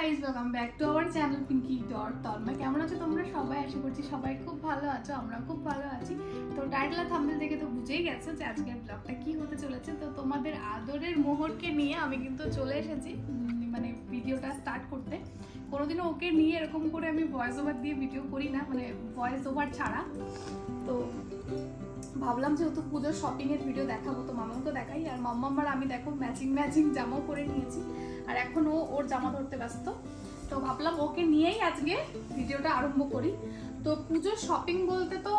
Guys welcome back to our channel Pinky dot Tanma কেমন আছো তোমরা? সবাই আশা করছি সবাই খুব ভালো আছো আমরা খুব ভালো আছি। তো টাইটেল আর থাম্বনেল দেখে তো বুঝেই গেছো যে আজকের ব্লগটা কি হতে চলেছে। তো তোমাদের আদরের মোহরকে নিয়ে আমি কিন্তু চলে এসেছি মানে ভিডিওটা স্টার্ট করতে। কোনোদিনও ওকে নিয়ে এরকম করে আমি ভয়েস ওভার দিয়ে ভিডিও করি না মানে ভয়েস ওভার ছাড়া। তো ভাবলাম যেহেতু পুজোর শপিং এর ভিডিও দেখাবো, তো মামাকে দেখাই। আর মাম্মাম্মার আমি দেখো ম্যাচিং ম্যাচিং জামাও পরে নিয়েছি। আর এখন ও ওর জামা ধরতে ব্যস্ত। তো ভাবলাম ওকে নিয়েই আজকে ভিডিওটা আরম্ভ করি। তো পুজোর শপিং বলতে তো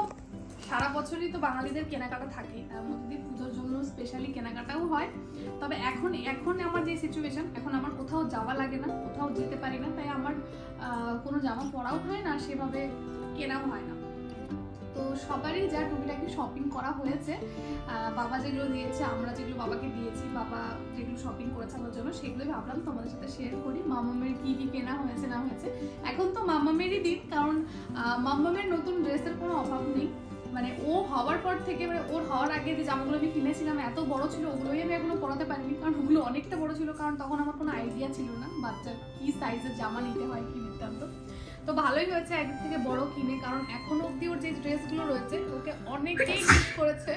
সারা বছরই তো বাঙালিদের কেনাকাটা থাকে। তার মধ্যে দিয়ে পুজোর জন্য স্পেশালি কেনাকাটাও হয়। তবে এখন এখন আমার যে সিচুয়েশন এখন আমার কোথাও যাওয়া লাগে না, কোথাও যেতে পারি না। তাই আমার কোনো জামা পরাও হয় না, সেভাবে কেনাও হয় না। তো সবারই যা টুকিটাকি শপিং করা হয়েছে বাবা যেগুলো দিয়েছে, আমরা যেগুলো বাবাকে দিয়েছি, বাবা যেগুলো শপিং করেছে আমার জন্য, সেগুলোই ভাবলাম তোমাদের সাথে শেয়ার করি। মামামের কি কি কেনা হয়েছে, না হয়েছে। এখন তো মামামেরই দিন, কারণ মামামের নতুন ড্রেসের কোনো অভাব নেই। মানে ও হওয়ার পর থেকে মানে ওর হওয়ার আগে যে জামাগুলো আমি কিনেছিলাম, এত বড় ছিল, ওগুলোই আমি এখনও পরাতে পারিনি, কারণ ওগুলো অনেকটা বড় ছিল, কারণ তখন আমার কোনো আইডিয়া ছিল না, বাচ্চার কি সাইজের জামা নিতে হয়, কি বৃত্তান্ত তো ভালোই হয়েছে একদিক থেকে বড় কিনে কারণ এখনও অব্দি ওর যে ড্রেসগুলো রয়েছে ওকে অনেকেই গিফট করেছে।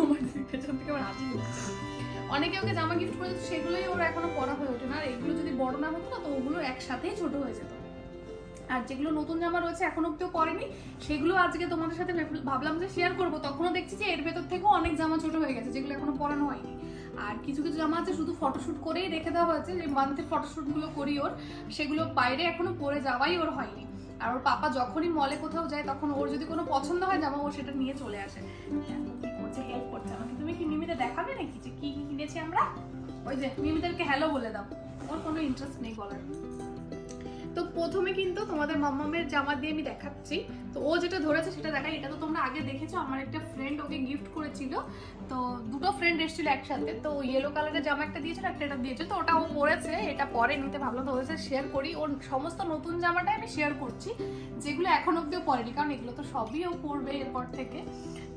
আমার পেছন থেকে আমার হাসি অনেকে ওকে জামা গিফট করেছে সেগুলোই ওর এখনও পরা হয়ে ওঠে না। আর এগুলো যদি বড় না হতো না তো ওগুলো একসাথেই ছোট হয়ে যেত। আর যেগুলো নতুন জামা রয়েছে এখন অব্দিও পরেনি। সেগুলো আজকে তোমাদের সাথে ভাবলাম যে শেয়ার করব। তখনও দেখছি যে এর ভেতর থেকেও অনেক জামা ছোট হয়ে গেছে যেগুলো এখনও পরানো হয়নি। আর কিছু কিছু জামা আছে, শুধু ফটোশ্যুট করেই রেখে দেওয়া হয়েছে। যে মান্থের ফটোশ্যুটগুলো করি ওর, সেগুলো বাইরে এখনও পরে যাওয়াই ওর হয়নি। আর ওর পাপা যখনই মলে কোথাও যায়, তখন ওর যদি কোনো পছন্দ হয় জামা, ও সেটা নিয়ে চলে আসে। করছে হেল্প করছে আমাকে। তুমি কি মিমিতে দেখাবে নাকি যে কি কিনেছি আমরা? ওই যে মিমিদেরকে হ্যালো বলে দাও। ওর কোনো ইন্টারেস্ট নেই বলার। প্রথমে কিন্তু তোমাদের মাম্মামের জামা দিয়ে আমি দেখাচ্ছি। তো ও যেটা ধরেছে সেটা দেখাই। এটা তো তোমরা আগে দেখেছ, আমার একটা ফ্রেন্ড ওকে গিফট করেছিল। তো দুটো ফ্রেন্ড এসেছিল একসাথে। তো ইয়েলো কালারের জামা একটা দিয়েছিল একটা এটা দিয়েছে। তো ওটা ও পরেছে, এটা পরে নিতে ভাবলাম তো ওদের শেয়ার করি। ওর সমস্ত নতুন জামাটাই আমি শেয়ার করছি, যেগুলো এখন অব্দিও পরেনি, কারণ এগুলো তো সবই ও পরবে এরপর থেকে।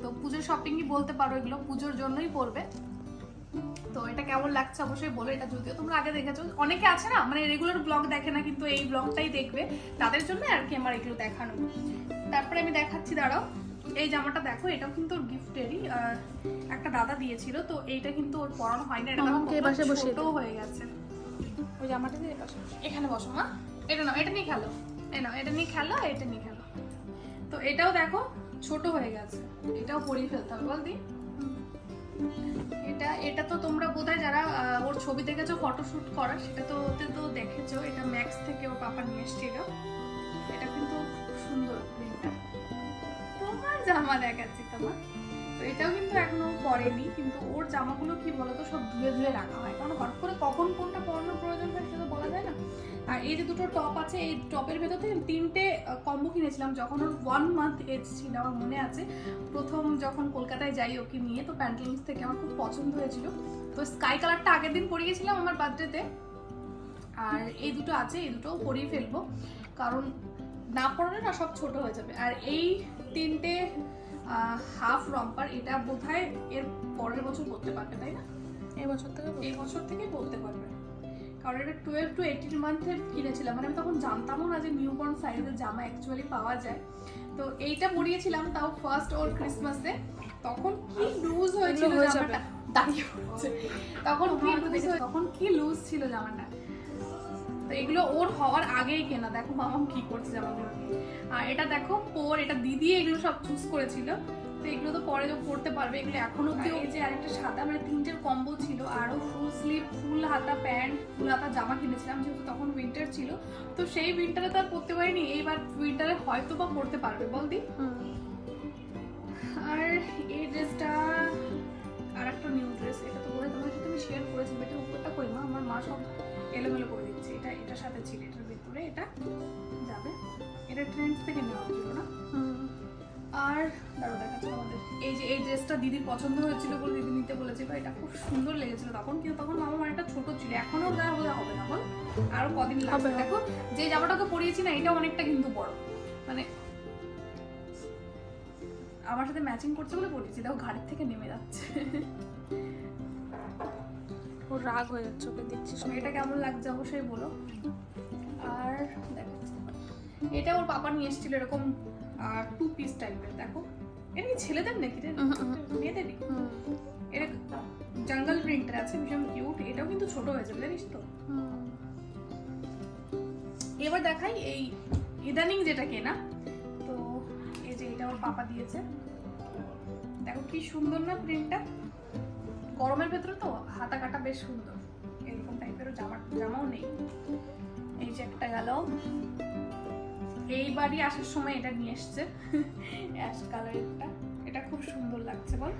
তো পুজোর শপিংই বলতে পারো, এগুলো পুজোর জন্যই পরবে। তো এটা কেমন লাগছে অবশ্যই বলো এটা যদিও তোমরা আগে দেখেছ। অনেকে আছে না মানে রেগুলার ব্লগ দেখে না কিন্তু এই ব্লগটাই দেখবে। তাদের জন্য আর কি আমার এগুলো দেখানো। তারপরে আমি দেখাচ্ছি দাঁড়াও। এই জামাটা দেখো এটাও কিন্তু গিফটেরই একটা দাদা দিয়েছিল তো এইটা কিন্তু ওর পরানো হয় না এটা ছোট হয়ে গেছে। ওই জামাটা দিয়ে। এখানে বসো মা। এটা নাও এটা নিয়ে খেলো। এই নাও এটা নিয়ে খেলো এটা নিয়ে খেলো। তো এটাও দেখো ছোট হয়ে গেছে। এটাও পরিয়ে ফেলতে হবে বল দি। এটা এটা তো তোমরা বোধহয় যারা ওর ছবি দেখেছ ফটোশ্যুট করা, সেটা তো ওতে তো দেখেছ, এটা ম্যাক্স থেকে ও পাপা নিয়ে এসেছিল। এটা কিন্তু খুব সুন্দর প্রিন্টটা তোমার জামা দেখাচ্ছি, তোমার। তো এটাও কিন্তু এখনও পরেনি, কিন্তু ওর জামাগুলো কি বলতো, সব ধুয়ে ধুয়ে রাখা হয়। কারণ হঠাৎ করে কখন কোনটা পরানোর প্রয়োজন হয়, সেটা বলা যায় না। আর এই যে দুটো টপ আছে এই টপের ভেতর থেকে তিনটে কম্বো কিনেছিলাম। যখন ওর ওয়ান মান্থ এজ ছিল আমার মনে আছে প্রথম যখন কলকাতায় যাই ওকে নিয়ে তো প্যান্টালুন্স থেকে আমার খুব পছন্দ হয়েছিল। তো স্কাই কালারটা আগের দিন পরিয়েছিলাম আমার বার্থডেতে আর এই দুটো আছে এই দুটোও পরিয়ে ফেলব। কারণ না পড়লে না সব ছোট হয়ে যাবে। আর এই তিনটে হাফ রম্পার এটা বোধহয় এর পরের বছর করতে পারবে তাই না? এই বছর থেকে এই বছর থেকে বলতে পারবে। কারণ এটা টুয়েলভ টু এইটিন মান্থে কিনেছিলাম। মানে আমি তখন জানতামও না যে নিউ বর্ন সাইজের জামা অ্যাকচুয়ালি পাওয়া যায়। তো এইটা পরিয়েছিলাম তাও ফার্স্ট ওর ক্রিসমাসে তখন কি লুজ হয়েছিল হয়ে। জামাটা? দাঁড়িয়ে পড়ছে। তখন কি লুজ তখন কি লুজ ছিল জামাটা? তো এগুলো ওর হওয়ার আগেই কেনা। দেখো মামা কি করছে জামাগুলো। আর এটা দেখো পোর এটা দিদি এগুলো সব চুজ করেছিল। তো এগুলো তো পরে যখন পড়তে পারবে এগুলো এখনও অব্দি এই যে আরেকটা সাদা মানে তিনটের কম্বো ছিল আরও ফুল স্লিভ ফুল হাতা প্যান্ট ফুল হাতা জামা কিনেছিলাম যেহেতু তখন উইন্টার ছিল। তো সেই উইন্টারে তো আর পড়তে পারিনি এইবার উইন্টারে হয়তো বা পড়তে পারবে বল দি। আর এই ড্রেসটা আর একটা নিউ ড্রেস এটা তো বলে তোমার সাথে আমি শেয়ার করেছি বেটে উপরটা কই মা? আমার মা সব এলোমেলো করে দিচ্ছে এটা এটার সাথে ছিল এটার ভিতরে এটা যাবে। এটা ট্রেন্ডস থেকে নেওয়া হয়েছিল না? আর দাঁড়ো দেখাচ্ছি আমাদের এই যে এই ড্রেসটা দিদির পছন্দ হয়েছিল বলে দিদি নিতে বলেছিল এটা খুব সুন্দর লেগেছিল। তখন কিন্তু তখন মামা অনেকটা ছোট ছিল এখন গায়ে বোধহয় হবে না বল আরও কদিন লাগবে। দেখো যে জামাটাকে পরিয়েছি না এটা অনেকটা কিন্তু বড়। মানে আমার সাথে ম্যাচিং করছে বলে পরিয়েছি দেখো ঘাড়ের থেকে নেমে যাচ্ছে। ওর রাগ হয়ে যাচ্ছে ওকে দিচ্ছিস তো এটা কেমন লাগছে অবশ্যই বলো। এটা ওর পাপা নিয়ে এসেছিল এরকম টু পিস টাইপের দেখো। এটা কি ছেলেদের নাকি রে? মেয়েদেরই এটা জঙ্গল প্রিন্টার আছে ভীষণ কিউট এটাও কিন্তু ছোট হয়ে যাবে জানিস তো? এবার দেখাই এই ইদানিং যেটা কেনা। তো এই যে এটা ওর পাপা দিয়েছে। দেখো কি সুন্দর না প্রিন্টটা গরমের ভেতরে তো হাতা কাটা বেশ সুন্দর। এরকম টাইপেরও জামা জামাও নেই। এই যে একটা গেল। এই বাড়ি আসার সময় এটা নিয়ে এসছে। অ্যাশ কালারেরটা এটা খুব সুন্দর লাগছে বল।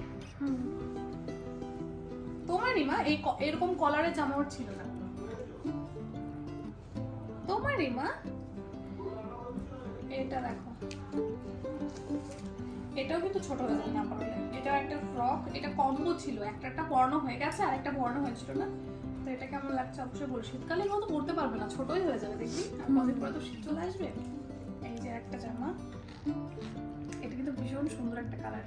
তোমারই মা এই এরকম কলারের জামা ওর ছিল না। তোমারই মা? এটা দেখো। এটাও কিন্তু ছোট হয়ে যাবে না এটাও একটা ফ্রক এটা কম্বো ছিল। একটা একটা পরানো হয়ে গেছে আর একটা পরানো হয়েছিল না। তো এটা কেমন লাগছে অবশ্যই বল। শীতকালে মতো পড়তে পারবে না ছোটই হয়ে যাবে দেখবি। আর কদিন পরে তো শীত চলে আসবে। একটা জামা। এটা কিন্তু ভীষণ সুন্দর একটা কালার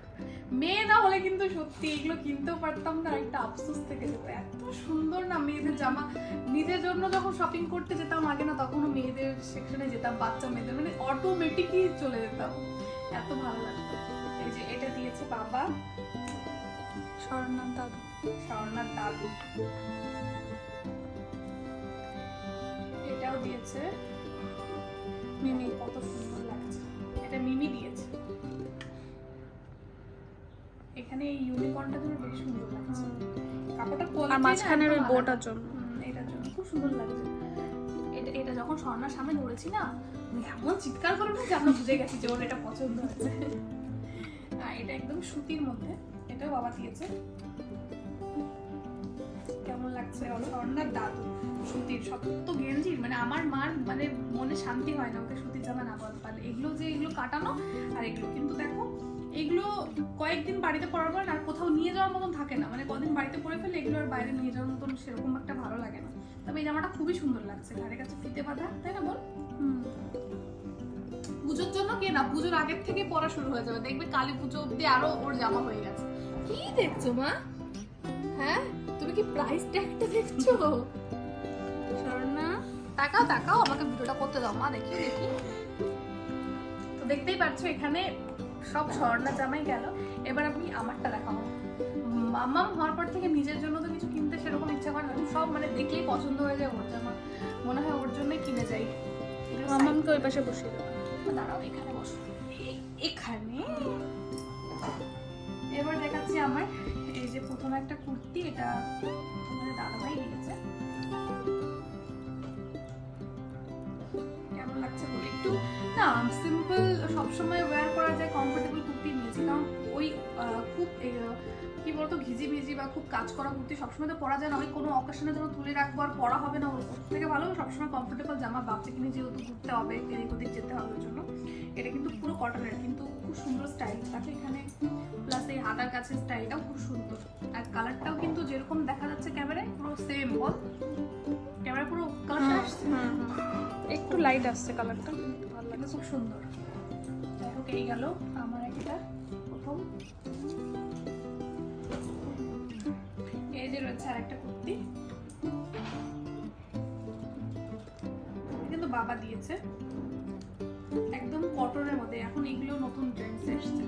মেয়ে না হলে কিন্তু সত্যি এগুলো কিনতেও পারতাম না একটা আফসোস থেকে যেত। এত সুন্দর না মেয়েদের জামা। নিজের জন্য যখন শপিং করতে যেতাম আগে না তখনও মেয়েদের সেকশনে যেতাম বাচ্চা মেয়েদের মানে অটোমেটিকই চলে যেতাম। এত ভালো লাগতো। এই যে এটা দিয়েছে বাবা। স্বর্ণার দাদু। স্বর্ণার দাদু। এটাও দিয়েছে। মিমি কত সুন্দর। আর না মাঝখানের ওই বোটার জন্য। এটার জন্য। খুব সুন্দর লাগছে। এটা এটা যখন স্বর্ণার সামনে ধরেছি না এমন চিৎকার করে না যে আমরা বুঝে গেছি যে ওর এটা পছন্দ হয়েছে। আর এটা একদম সুতির মধ্যে এটাও বাবা দিয়েছে। কেমন লাগছে বলো? স্বর্ণার দাদু সুতির সত্য গেঞ্জির মানে আমার মার মানে মনে শান্তি হয় না ওকে সুতির জামা না বলতে পারলে এগুলো যে এগুলো কাটানো আর এগুলো কিন্তু দেখো এগুলো কয়েকদিন বাড়িতে পরার পর আর কোথাও নিয়ে যাওয়ার মতন থাকে না। মানে কদিন বাড়িতে পরে ফেলে এগুলো আর বাইরে নিয়ে যাওয়ার মতন সেরকম একটা ভালো লাগে না। তবে এই জামাটা খুবই সুন্দর লাগছে ঘাড়ের কাছে ফিতে বাঁধা, তাই না বল পুজোর জন্য কে না, পুজোর আগের থেকে পড়া শুরু হয়ে যাবে। দেখবে কালী পুজো অব্দি আরও ওর জামা হয়ে গেছে। কি দেখছ মা? হ্যাঁ? তুমি কি প্রাইস ট্যাগটা দেখছ? তাকাও তাকাও, আমাকে ভিডিওটা করতে দাও মা, দেখি দেখি। তো দেখতেই পাচ্ছ এখানে সব স্বর্ণা জামাই গেল। এবার আমি আমারটা দেখাবো মাম্মাম হওয়ার পর থেকে নিজের জন্য তো কিছু কিনতে সেরকম ইচ্ছা করে না। সব মানে দেখলেই পছন্দ হয়ে যায় ওর জামা। মনে হয় ওর জন্যই কিনে যাই। side ওই পাশে বসিয়ে দেবো। দাঁড়াও এখানে বসো। এখানে। এবার দেখাচ্ছি আমার। এই যে প্রথম একটা কুর্তি এটা তোমাদের দাদাভাই নিয়েছে কেমন লাগছে বলে? একটু না সিম্পল সবসময় ওয়্যার করা যায় কমফোর্টেবল কুর্তি নিয়েছি। কারণ ওই খুব কি বলতো ঘিজি ভিজি বা খুব কাজ করা কুর্তি সবসময় তো পরা যায় না। ওই কোনো অকেশনের জন্য তুলে রাখব আর পরা হবে না ওর থেকে ভালো। সবসময় কমফোর্টেবল জামা বাচ্চা কিনে যেহেতু ঘুরতে হবে এদিক ওদিক যেতে হবে ওর জন্য। এটা কিন্তু পুরো কটনের কিন্তু খুব সুন্দর স্টাইল তাকে এখানে প্লাস এই হাতার কাছে স্টাইলটাও খুব সুন্দর। আর কালারটাও কিন্তু যেরকম দেখা যাচ্ছে ক্যামেরায় পুরো সেম বল? ক্যামেরা পুরো কালারটা আসছে? একটু লাইট আসছে কালারটা ভালো লাগছে খুব সুন্দর। এই গেল। আমার একটা প্রথম। এই যে রয়েছে আর একটা কুর্তি কিন্তু বাবা দিয়েছে। একদম কটনের মধ্যে। এখন এগুলো নতুন ট্রেন্ডস এসছে।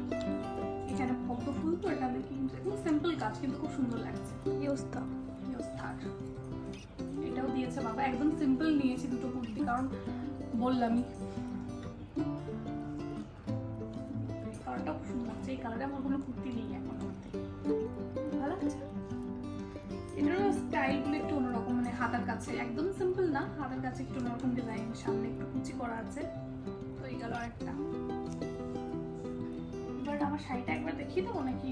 এখানে পদ্ম ফুল তো এটা দেখি একদম সিম্পল কাজ কিন্তু খুব সুন্দর লাগছে। Yes, থাক এটাও দিয়েছে বাবা। একদম সিম্পল নিয়েছি দুটো কুর্তি কারণ বললামই কালারটাও খুব লাগছে এই কালারে আমার কোনো কুর্তি নেই এখন মধ্যে ভালো লাগছে এটারও স্টাইলগুলো একটু অন্যরকম মানে হাতার কাছে একদম সিম্পল না, হাতার কাছে একটু অন্যরকম ডিজাইন সামনে একটু কুচি করা আছে। তো এই গেল একটা এবার আমার শাড়িটা একবার দেখিয়ে দেবো নাকি?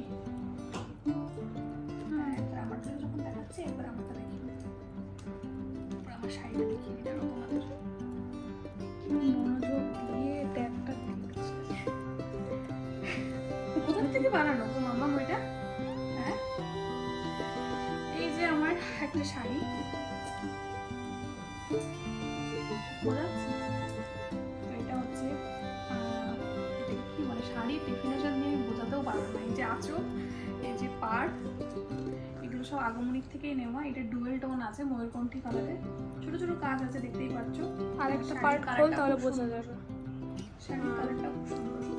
হ্যাঁ এবার আমার জন্য একবার আমার শাড়িটা দেখিয়ে থেকে বানানো? গো মামা ওইটা হ্যাঁ? এই যে আমার একটা শাড়ি? এটা হচ্ছে কি শাড়ির ডেফিনেশন নিয়ে বোঝাতেও পারব না। এই যে আঁচল এই যে পাড় এগুলো সব আগমনিক থেকেই নেওয়া। এটা ডুয়েল টোন আছে ময়ূরকণ্ঠী ছোট ছোট কাজ আছে দেখতেই পাচ্ছ। আর একটা পার্ট খোল তাহলে বোঝা। যাবে। কালারটা খুব সুন্দর।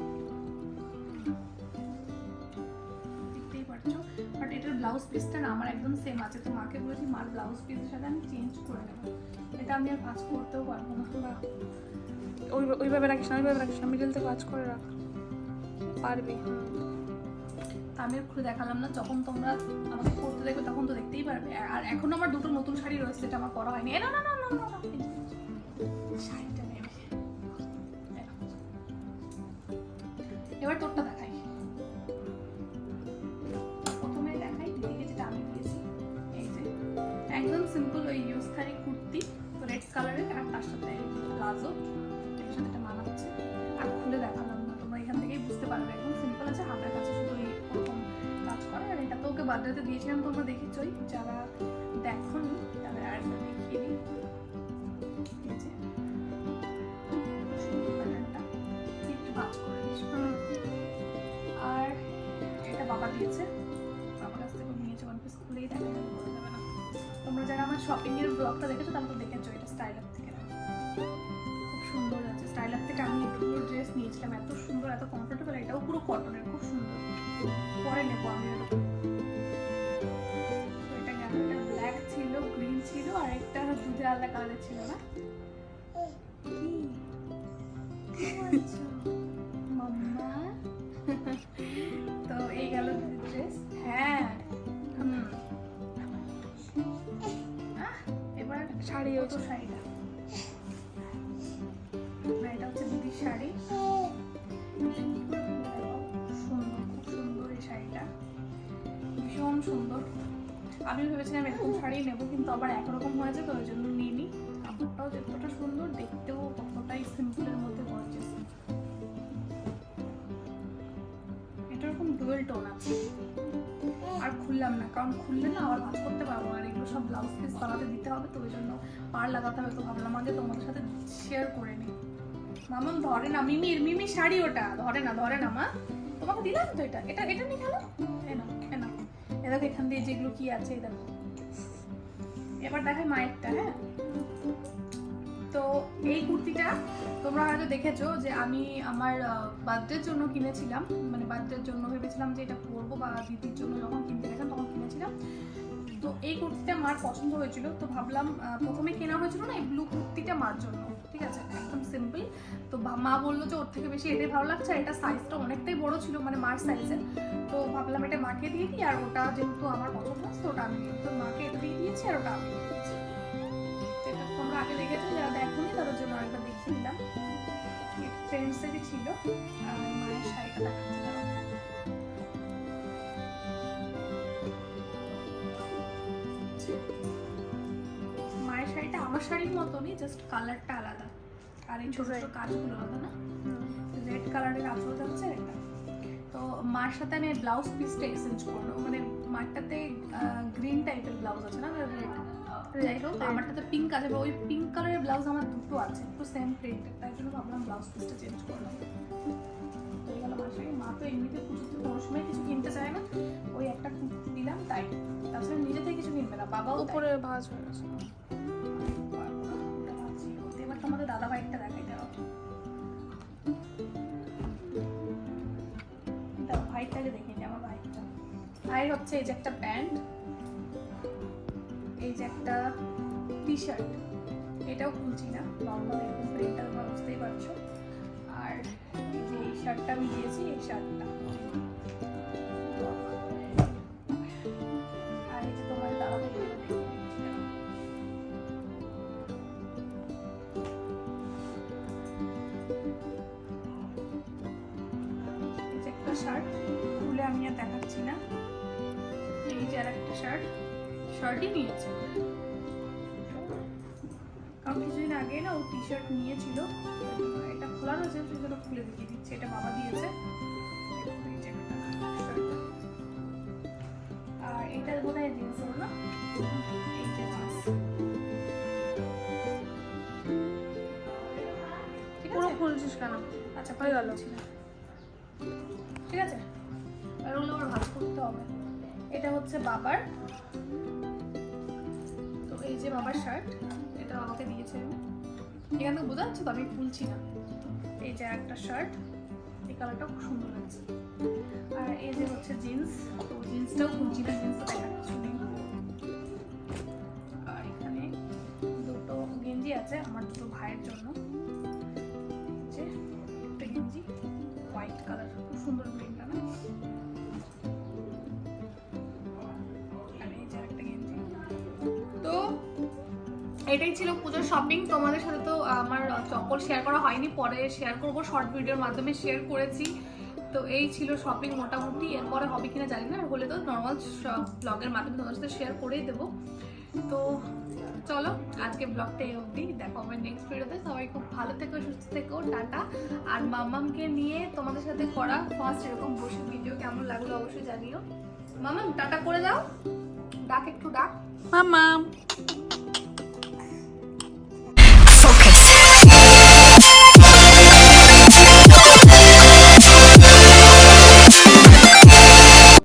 ব্লাউজ পিসটা না আমার একদম সেম আছে। তো মাকে বলেছি মার ব্লাউজ পিসের সাথে আমি চেঞ্জ করে নেব। এটা আমি আর কাজ করতেও পারব না। বা ওই ওইভাবে রাখিস না ওইভাবে রাখিস না। মিডিল থেকে কাজ করে রাখ। পারবি। আমি খুলে দেখালাম না। যখন তোমরা আমাকে করতে দেখবে তখন তো দেখতেই পারবে। আর- এখন আমার দুটো নতুন শাড়ি রয়েছে যেটা আমার পরা হয়নি। এ না না না না না না, বার্থডেতে দিয়েছিলাম, তোমরা দেখেছই। যারা দেখোনি তাদের আরেকটা দেখিয়ে দিই। আর বাবা দিয়েছে। কাছ থেকে নিয়েছে যারা আমার ব্লগটা তো দেখেছ, এটা থেকে সুন্দর থেকে আমি ড্রেস নিয়েছিলাম, এত সুন্দর, এত কমফোর্টেবল এটাও পুরো কটনের খুব সুন্দর। পরে নেব আমি এরকম ছিল গ্রিন ছিল আর একটা দুধে আলাদা কালার ছিল না? মাম্মা? তো এই গেল ড্রেস হ্যাঁ। এবার শাড়ি কত শাড়িটা? আমি ভেবেছিলাম এরকম শাড়ি নেব, কিন্তু আবার একরকম হয়েছে, তো ওই জন্য নিইনি। কাপড়টাও যতটা সুন্দর, দেখতেও ততটাই সিম্পলের মধ্যে এটা এরকম ডুয়েল টোন আছে। আর খুললাম না, কারণ খুললে না আবার ভাজ করতে পারব আর এগুলো সব ব্লাউজ পিস বানাতে দিতে হবে, তো ওই জন্য পার লাগাতে হবে, তো ভাবলাম আগে তোমাদের সাথে শেয়ার করে নিই। মামন ধরে না, মিমির মিমি শাড়ি ওটা, ধরে না ধরে না মা। তোমাকে দিলাম তো এটা এটা এটা নিয়ে দেখো এখান দিয়ে যেগুলো কি আছে দেখো। এবার দেখাই মায়েরটা হ্যাঁ? তো এই কুর্তিটা তোমরা হয়তো দেখেছ যে আমি আমার বার্থডের জন্য কিনেছিলাম মানে বার্থডের জন্য ভেবেছিলাম যে এটা পরবো বা দিদির জন্য যখন কিনতে গেছিলাম তখন কিনেছিলাম। তো এই কুর্তিটা মার পছন্দ হয়েছিল, তো ভাবলাম প্রথমে কেনা হয়েছিল না, এই ব্লু কুর্তিটা মার জন্য, ঠিক আছে? একদম সিম্পল তো মা বলল যে ওর থেকে বেশি এটাই ভালো লাগছে এটা সাইজটা অনেকটাই বড় ছিল মানে মার সাইজের তো ভাবলাম এটা মাকে দিয়ে দিই আর ওটা যেহেতু আমার পছন্দ তো ওটা আমি। তো মাকে এটা দিয়ে দিয়েছি আর ওটা আমি দিয়েছি তোমরা আগে দেখেছ যারা দেখোনি তাদের জন্য আরেকবার দেখিয়ে দিলাম ট্রেন্ডসেরই ছিল আর মায়ের শাড়িটা দেখাচ্ছি মায়ের শাড়িটা আমার শাড়ির মতনই জাস্ট কালারটা আলাদা আর এই ছোট ছোট. কাজগুলো আলাদা না রেড কালারের আঁচল যাচ্ছে এটা তো মার সাথে আমি ব্লাউজ পিসটা এক্সচেঞ্জ করব মানে মারটাতে গ্রিন টাইপের ব্লাউজ আছে না রেড যাই হোক আমারটাতে পিঙ্ক আছে ওই পিঙ্ক কালারের ব্লাউজ আমার দুটো আছে একটু সেম প্রিন্টের তাই জন্য ভাবলাম ব্লাউজ পিসটা চেঞ্জ করলাম। তো এই গেল মা তো এমনিতে পুজোতে কোনো সময় কিছু কিনতে চায় না। ওই একটা কুর্তি দিলাম তাই। তাছাড়া নিজে থেকে কিছু কিনবে না তাই। উপরে ভাঁজ হয়ে গেছে। হচ্ছে এই যে একটা প্যান্ট এই যে একটা টি শার্ট এটাও খুলছি না, নর্মাল এরকম প্রিন্টটা তোমরা বুঝতেই পারছ। আর এই যে এই শার্টটা আমি দিয়েছি, এই শার্টটা। আর এই যে তোমার দাদা একটা শার্ট, খুলে আমি আর দেখাচ্ছি না। একটা শার্ট শার্টই নিয়েছে। কারণ কিছুদিন আগে না ও টি শার্ট নিয়েছিল। এটা খোলা রয়েছে সেই জন্য খুলে দেখিয়ে দিচ্ছে। এটা বাবা দিয়েছে। আর এটা বোধ হয় জিন্স হলো না? পুরো খুলছিস কেন? আচ্ছা হয়ে গেল। ছিল ঠিক আছে? আর ওগুলো আবার ভাজ করতে হবে। এটা হচ্ছে বাবার। তো এই যে বাবার শার্ট এটা বাবাকে দিয়েছে। এখান থেকে বোঝা যাচ্ছে তো আমি খুলছি না। এই যে একটা শার্ট এই কালারটা খুব সুন্দর লাগছে। আর এই যে হচ্ছে জিন্স তো জিন্সটাও খুঁজছি না নেই। আর এখানে দুটো গেঞ্জি আছে, আমার দুটো ভাইয়ের জন্য। এটাই ছিল পুজোর শপিং তোমাদের সাথে তো আমার চপ্পল শেয়ার করা হয়নি, পরে শেয়ার করব শর্ট ভিডিওর মাধ্যমে শেয়ার করেছি। তো এই ছিল শপিং মোটামুটি, এরপরে হবে কিনা জানি না, হলে তো নর্মাল ব্লগের মাধ্যমে তোমাদের সাথে শেয়ার করেই দেবো। তো চলো, আজকে ব্লগটা এই অবধি, দেখো আমার নেক্সট ভিডিওতে সবাই খুব ভালো থেকো, সুস্থ থেকো, টাটা। আর মামামকে নিয়ে তোমাদের সাথে করা ফার্স্ট এরকম বসে ভিডিও কেমন লাগল অবশ্যই জানিও। মামাম, টাটা করে দাও। ডাক একটু ডাক। মামা